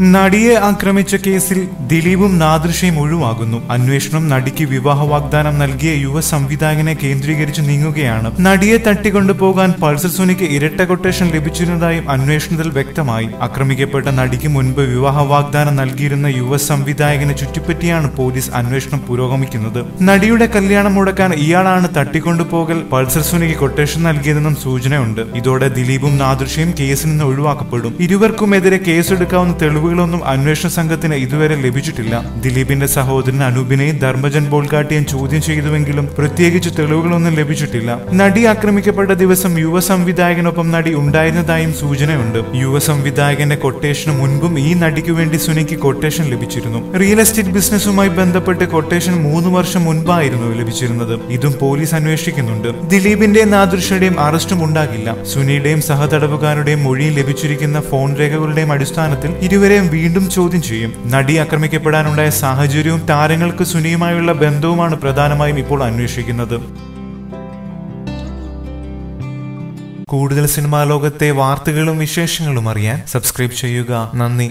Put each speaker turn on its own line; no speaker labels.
നടിയെ ആക്രമിച്ച കേസിൽ ദിലീപും നാദൃശയും ഒഴിവാകുന്നു. അന്വേഷണം നടിക്ക് വിവാഹ വാഗ്ദാനം നൽകിയ യുവ സംവിധായകനെ കേന്ദ്രീകരിച്ച് നീങ്ങുകയാണ്. നടിയെ തട്ടിക്കൊണ്ടുപോകാൻ പൾസർ സുനിക്ക് ഇരട്ട കൊട്ടേഷൻ ലഭിച്ചിരുന്നതായും അന്വേഷണത്തിൽ വ്യക്തമായി. ആക്രമിക്കപ്പെട്ട നടിക്ക് മുൻപ് വിവാഹ വാഗ്ദാനം നൽകിയിരുന്ന യുവ സംവിധായകനെ ചുറ്റിപ്പറ്റിയാണ് പോലീസ് അന്വേഷണം പുരോഗമിക്കുന്നത്. നടിയുടെ കല്യാണം മുടക്കാൻ ഇയാളാണ് തട്ടിക്കൊണ്ടുപോകൽ പൾസർ സുനിക്ക് കൊട്ടേഷൻ നൽകിയതെന്നും സൂചനയുണ്ട്. ഇതോടെ ദിലീപും നാദൃശയും കേസിൽ നിന്ന് ഒഴിവാക്കപ്പെടും. ഇരുവർക്കുമെതിരെ കേസെടുക്കാവുന്ന തെളിവുകളൊന്നും അന്വേഷണ സംഘത്തിന് ഇതുവരെ ലഭിച്ചിട്ടില്ല. ദിലീപിന്റെ സഹോദരൻ അനൂപിനെ ധർമ്മജൻ ബോൾഗാട്ടിയൻ ചോദ്യം ചെയ്തുവെങ്കിലും പ്രത്യേകിച്ച് തെളിവുകളൊന്നും ലഭിച്ചിട്ടില്ല. നടി ആക്രമിക്കപ്പെട്ട ദിവസം യുവ സംവിധായകനൊപ്പം നടി ഉണ്ടായിരുന്നതായും സൂചനയുണ്ട്. യുവ സംവിധായകന്റെ കൊട്ടേഷന് മുൻപും ഈ നടിക്കു വേണ്ടി സുനിക്ക് കൊട്ടേഷൻ ലഭിച്ചിരുന്നു. റിയൽ എസ്റ്റേറ്റ് ബിസിനസ്സുമായി ബന്ധപ്പെട്ട് കൊട്ടേഷൻ മൂന്ന് വർഷം മുൻപായിരുന്നു ലഭിച്ചിരുന്നത്. ഇതും പോലീസ് അന്വേഷിക്കുന്നുണ്ട്. ദിലീപിന്റെയും നാദൃഷയുടെയും അറസ്റ്റും ഉണ്ടാകില്ല. സുനിയുടെയും സഹതടവുകാരുടെയും മൊഴി ലഭിച്ചിരിക്കുന്ന ഫോൺ രേഖകളുടെയും അടിസ്ഥാനത്തിൽ ഇരുവരെയും വീണ്ടും ചോദ്യം ചെയ്യും. നടി ആക്രമിക്കപ്പെടാനുണ്ടായ സാഹചര്യവും താരങ്ങൾക്ക് സുനിയുമായുള്ള ബന്ധവുമാണ് പ്രധാനമായും ഇപ്പോൾ അന്വേഷിക്കുന്നത്. കൂടുതൽ സിനിമാ ലോകത്തെ വാർത്തകളും വിശേഷങ്ങളും അറിയാൻ സബ്സ്ക്രൈബ് ചെയ്യുക. നന്ദി.